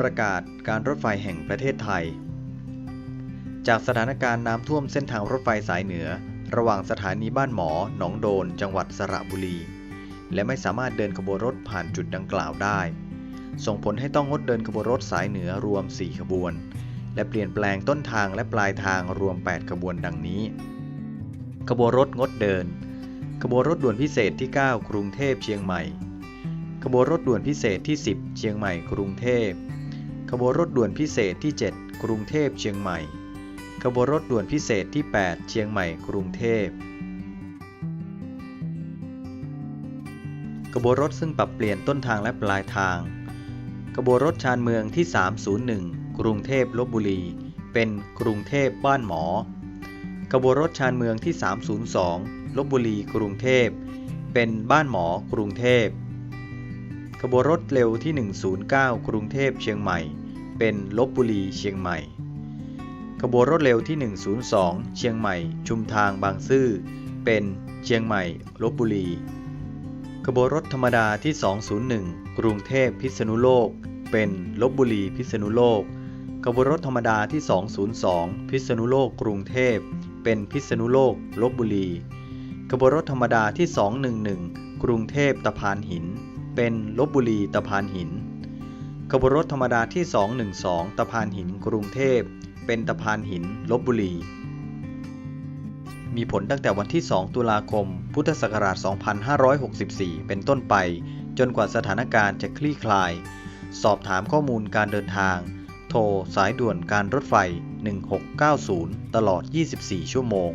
ประกาศการรถไฟแห่งประเทศไทย จากสถานการณ์น้ำท่วมเส้นทางรถไฟสายเหนือ ระหว่างสถานีบ้านหมอ หนองโดน จังหวัดสระบุรี และไม่สามารถเดินขบวนรถผ่านจุดดังกล่าวได้ ส่งผลให้ต้องงดเดินขบวนรถสายเหนือรวม 4 ขบวน และเปลี่ยนแปลงต้นทางและปลายทางรวม 8 ขบวนดังนี้ ขบวนรถงดเดิน ขบวนรถด่วนพิเศษที่ 9 กรุงเทพเชียงใหม่ขบวนรถด่วนพิเศษที่ 10 เชียงใหม่กรุงเทพ ขบวนรถด่วนพิเศษที่ 7 กรุงเทพเชียงใหม่ ขบวนรถด่วนพิเศษที่ 8 เชียงใหม่ กรุงเทพขบวนรถซึ่งปรับเปลี่ยนต้นทางและปลายทาง ขบวนรถชานเมืองที่ 301 กรุงเทพลบบุรี เป็นกรุงเทพบ้านหมอ ขบวนรถชานเมืองที่ 302 ลบบุรี กรุงเทพ เป็นบ้านหมอกรุงเทพ ขบวนรถเร็วที่ 109 กรุงเทพเชียงใหม่ เป็นลบบุรีเชียงใหม่ ขบวนรถเร็วที่ 102 เชียงใหม่ ชุมทางบางซื่อ เป็นเชียงใหม่ลบบุรี ขบวนรถธรรมดาที่ 201 กรุงเทพพิษณุโลก เป็นลบบุรีพิษณุโลก ขบวนรถธรรมดาที่ 202 พิษณุโลกกรุงเทพ เป็นพิษณุโลกลบบุรี ขบวนรถธรรมดาที่ 211 กรุงเทพตะพานหิน เป็นลบบุรีตะพานหิน ขบวนรถธรรมดาที่ 212 ตะพานหินกรุงเทพ เป็นตะพานหินลบบุรี มีผลตั้งแต่วันที่ 2 ตุลาคม พุทธศักราช 2564 เป็นต้นไป จนกว่าสถานการณ์จะคลี่คลาย สอบถามข้อมูลการเดินทาง โทรสายด่วนการรถไฟ 1690 ตลอด 24 ชั่วโมง